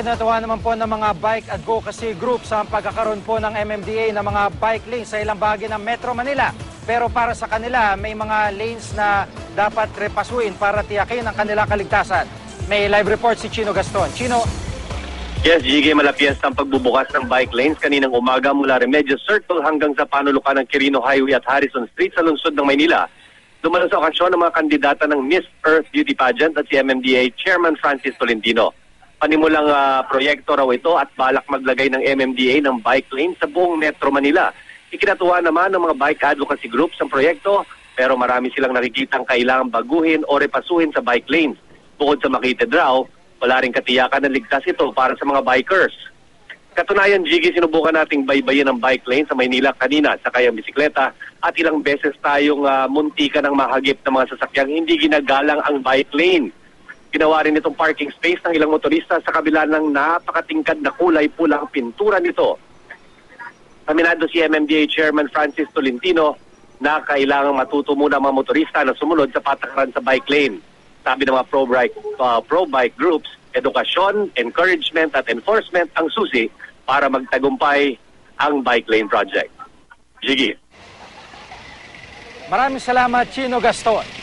kinatuwa naman po ng mga bike advocacy groups ang pagkakaroon po ng MMDA ng mga bike lanes sa ilang bahagi ng Metro Manila. Pero para sa kanila, may mga lanes na dapat repasuin para tiyakin ang kanila kaligtasan. May live report si Chino Gaston. Chino, Yes, GG, malapias ang pagbubukas ng bike lanes kaninang umaga mula Remedios Circle hanggang sa panulukan ng Quirino Highway at Harrison Street sa lungsod ng Maynila. Dumalo sa okasyon ng mga kandidata ng Miss Earth Beauty Pageant at si MMDA Chairman Francis Tolentino. Panimulang ah, proyekto raw ito at balak maglagay ng MMDA ng bike lane sa buong Metro Manila. Ikinatuwa naman ng mga bike advocacy groups ang proyekto pero marami silang nakikitang kailangang baguhin o repasuhin sa bike lanes. Bukod sa makitid raw, wala rin katiyakan na ligtas ito para sa mga bikers. Katunayan, Jiggy, sinubukan nating baybayin ang bike lane sa Maynila kanina sa kayang bisikleta at ilang beses tayong ah, muntikan ng mahagip ng mga sasakyang hindi ginagalang ang bike lane. Ginawa rin itong parking space ng ilang motorista sa kabila ng napakatingkad na kulay pulang pintura nito. Aminado si MMDA Chairman Francis Tolentino na kailangang matuto muna ang mga motorista na sumunod sa patakaran sa bike lane. Sabi ng mga pro-bike, uh, pro-bike groups, edukasyon, encouragement at enforcement ang susi para magtagumpay ang bike lane project. Jiggy. maraming salamat Chino Gaston.